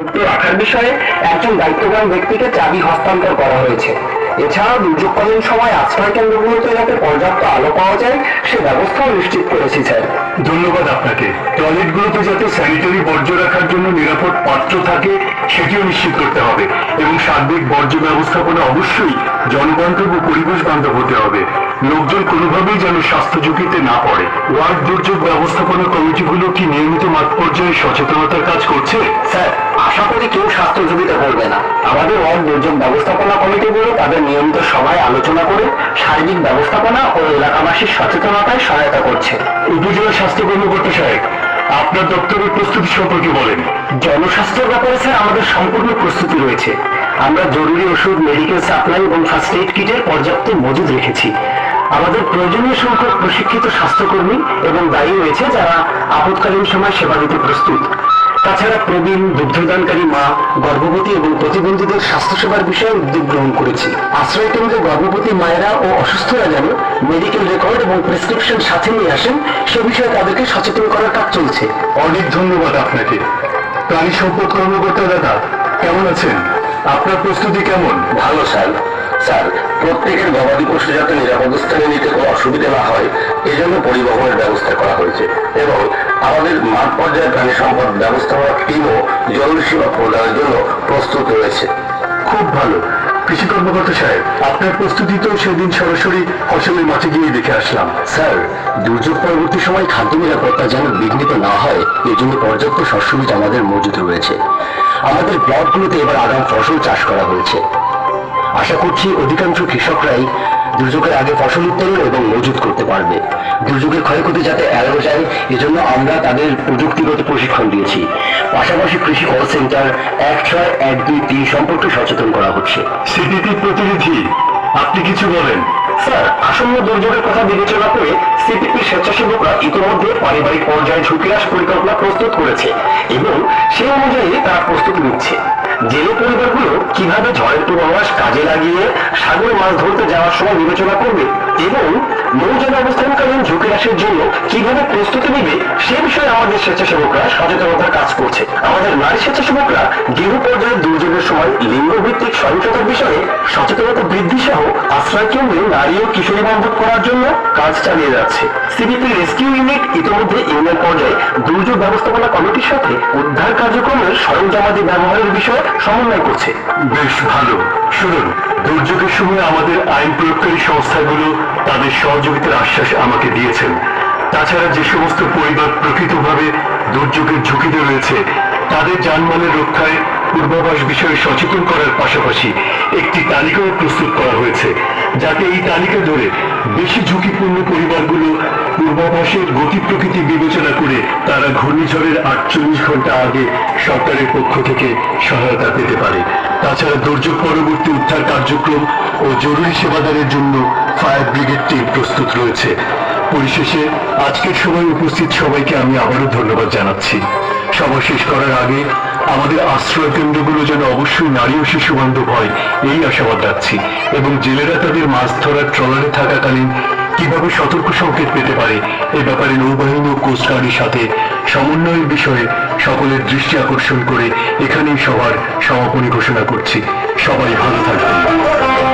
রাখার বিষয়ে একজন দায়িত্ববান ব্যক্তিকে চাবি হস্তান্তর করা হয়েছে। এছাড়াও দুর্যোগকালীন সময় আশ্রয় কেন্দ্রগুলোতে যাতে পর্যাপ্ত আলো পাওয়া যায়, সে ব্যবস্থাও নিশ্চিত করেছি, স্যার। ধন্যবাদ আপনাকে। টয়লেটগুলোতে যাতে স্যানিটারি বর্জ্য রাখার জন্য নিরাপদ পাত্র থাকে, সেটিও নিশ্চিত করতে হবে। এবং সার্বিক বর্জ্য ব্যবস্থাপনা অবশ্যই জনবান্ধব ও পরিবেশ বান্ধব হতে হবে। লোকজন কোনোভাবেই যেন স্বাস্থ্য ঝুঁকিতে না পড়ে। ওয়ার্ড দুর্যোগ ব্যবস্থাপনা কমিটিগুলো কি নিয়মিত মাঠ পর্যায়ে সচেতনতার কাজ করছে? স্যার আশা করি কেউ স্বাস্থ্য ঝুঁকিতে পড়বে না। আমাদের ওয়ার্ড দুর্যোগ ব্যবস্থাপনা কমিটিগুলো তাদের নিয়মিত সভায় আলোচনা করে সার্বিক ব্যবস্থাপনা ও এলাকাবাসীর সচেতনতায় সহায়তা করছে। উপজেলা স্বাস্থ্য কর্মকর্তা সাহেব আপনার দপ্তরের প্রস্তুতি সম্পর্কে বলেন। জনস্বাস্থ্যের ব্যাপারে স্যার আমাদের সম্পূর্ণ প্রস্তুতি রয়েছে। আমরা জরুরি ওষুধ মেডিকেল সাপ্লাই এবং ফার্স্ট এইড কিটের পর্যাপ্ত মজুদ রেখেছি। আমাদের প্রয়োজনীয় সংখ্যক প্রশিক্ষিত স্বাস্থ্যকর্মী এবং দায়ী রয়েছে যারা আপৎকালীন সময় সেবা দিতে প্রস্তুত। তাছাড়া প্রবীণ দুগ্ধদানকারী মা গর্ভবতী এবং প্রতিবন্ধীদের স্বাস্থ্যসেবার বিষয়ে উদ্যোগ গ্রহণ করেছি। আশ্রয় কেন্দ্রে গর্ভবতী মায়েরা ও অসুস্থরা যেন মেডিকেল রেকর্ড এবং প্রেসক্রিপশন সাথে নিয়ে আসেন সে বিষয়ে তাদেরকে সচেতন করার কাজ চলছে। অনেক ধন্যবাদ আপনাকে। প্রাণী সম্পদ কর্মকর্তা দাদা কেমন আছেন? আপনার প্রস্তুতি কেমন? ভালো স্যার। স্যার প্রত্যেকের গবাদি পশু যাতে নিরাপদ স্থানে নিতে কোনো অসুবিধা না হয় এজন্য পরিবহনের ব্যবস্থা করা হয়েছে। এবং আমাদের মাঠ পর্যায়ে প্রাণী সম্পদ ব্যবস্থাপনা টিমও জরুরি সেবা প্রদানের জন্য প্রস্তুত রয়েছে। খুব ভালো। কৃষি কর্মকর্তা সাহেব আপনার প্রস্তুতি তো সেদিন সরাসরি ফসলের মাঠে গিয়ে দেখে আসলাম। স্যার দুর্যোগ পরবর্তী সময় খাদ্য নিরাপত্তা যেন বিঘ্নিত না হয় এই জন্য পর্যাপ্ত শস্য বীজ আমাদের মজুদ রয়েছে। আমাদের প্লটগুলোতে এবার আগাম ফসল চাষ করা হয়েছে। আশা করছি অধিকাংশ কৃষকরাই দুর্যোগের আগে ফসল উৎপাদন এবং মজুত করতে পারবে। দুর্যোগের ক্ষয়ক্ষতি যাতে এড়ানো যায়, এজন্য আমরা তাদের প্রযুক্তিগত প্রশিক্ষণ দিয়েছি। পাশাপাশি কৃষি কল সেন্টার এক ছয় এক দুই তিন সম্পর্কে সচেতন করা হচ্ছে। সিপিপি প্রতিনিধি, আপনি কিছু বলেন। স্যার, আসন্ন দুর্যোগের কথা বিবেচনা করে সিপিপি স্বেচ্ছাসেবকরা ইতিমধ্যে পারিবারিক পর্যায়ে ঝুঁকি হ্রাস পরিকল্পনা প্রস্তুত করেছে এবং সেই অনুযায়ী তারা প্রস্তুতি নিচ্ছে। জেলে পরিবারগুলো কীভাবে ঝড়ের পূর্বাভাস কাজে লাগিয়ে সাগরে মাছ ধরতে যাওয়ার সময় বিবেচনা করবে এবং নৌযান অবস্থানকালীন ঝুঁকি হ্রাসের জন্য কীভাবে প্রস্তুতি নেবে, সে বিষয়ে আমাদের স্বেচ্ছাসেবকরা সচেতনতার কাজ করছে। আমাদের নারী স্বেচ্ছাসেবকরা গৃহ পর্যায়ে দুর্যোগের সময় লিঙ্গ ভিত্তিক সহিংসতার বিষয়ে সচেতনতা বৃদ্ধি সহ আশ্রয় কেন্দ্রে নারী ও কিশোরী বান্ধব করার জন্য কাজ চালিয়ে যাচ্ছে। সিবিপি রেস্কিউ ইউনিট ইতিমধ্যে ইউনিয়ন পর্যায়ে দুর্যোগ ব্যবস্থাপনা কমিটির সাথে উদ্ধার কার্যক্রমের সরঞ্জামাদি ব্যবহারের বিষয়ে সমন্বয় করছে। বেশ ভালো। শুনুন, দুর্যোগের সময় আমাদের আইন প্রয়োগকারী সংস্থাগুলো তাদের সহযোগিতার আশ্বাস আমাকে দিয়েছেন। তাছাড়া যে সমস্ত পরিবার প্রকৃতভাবে দুর্যোগের ঝুঁকিতে রয়েছে, তাদের জানমালের রক্ষায় পূর্বাভাস বিষয়ে সচেতন করার পাশাপাশি একটি তালিকাও প্রস্তুত করা হয়েছে, যাতে এই তালিকা ধরে বেশি ঝুঁকিপূর্ণ পরিবারগুলো পূর্বাভাসের গতি প্রকৃতি বিবেচনা করে তারা ঘূর্ণিঝড়ের আটচল্লিশ ঘণ্টা আগে সরকারের পক্ষ থেকে সহায়তা পেতে পারে। তাছাড়া দুর্যোগ পরবর্তী উদ্ধার কার্যক্রম ও জরুরি সেবাদানের জন্য ফায়ার ব্রিগেড টিম প্রস্তুত রয়েছে। পরিশেষে আজকের সময় উপস্থিত সবাইকে আমি আবারও ধন্যবাদ জানাচ্ছি। সভা শেষ করার আগে আমাদের আশ্রয় কেন্দ্রগুলো যেন অবশ্যই নারী ও শিশু বান্ধব হয়, এই আশাবাদ রাখছি। এবং জেলেরা তাদের মাছ ধরার ট্রলারে থাকাকালীন কীভাবে সতর্ক সংকেত পেতে পারে, এ ব্যাপারে নৌবাহিনী ও কোস্টগার্ডের সাথে সমন্বয়ের বিষয়ে সকলের দৃষ্টি আকর্ষণ করে এখানেই সবার সমাপনী ঘোষণা করছি। সবাই ভালো থাকবেন।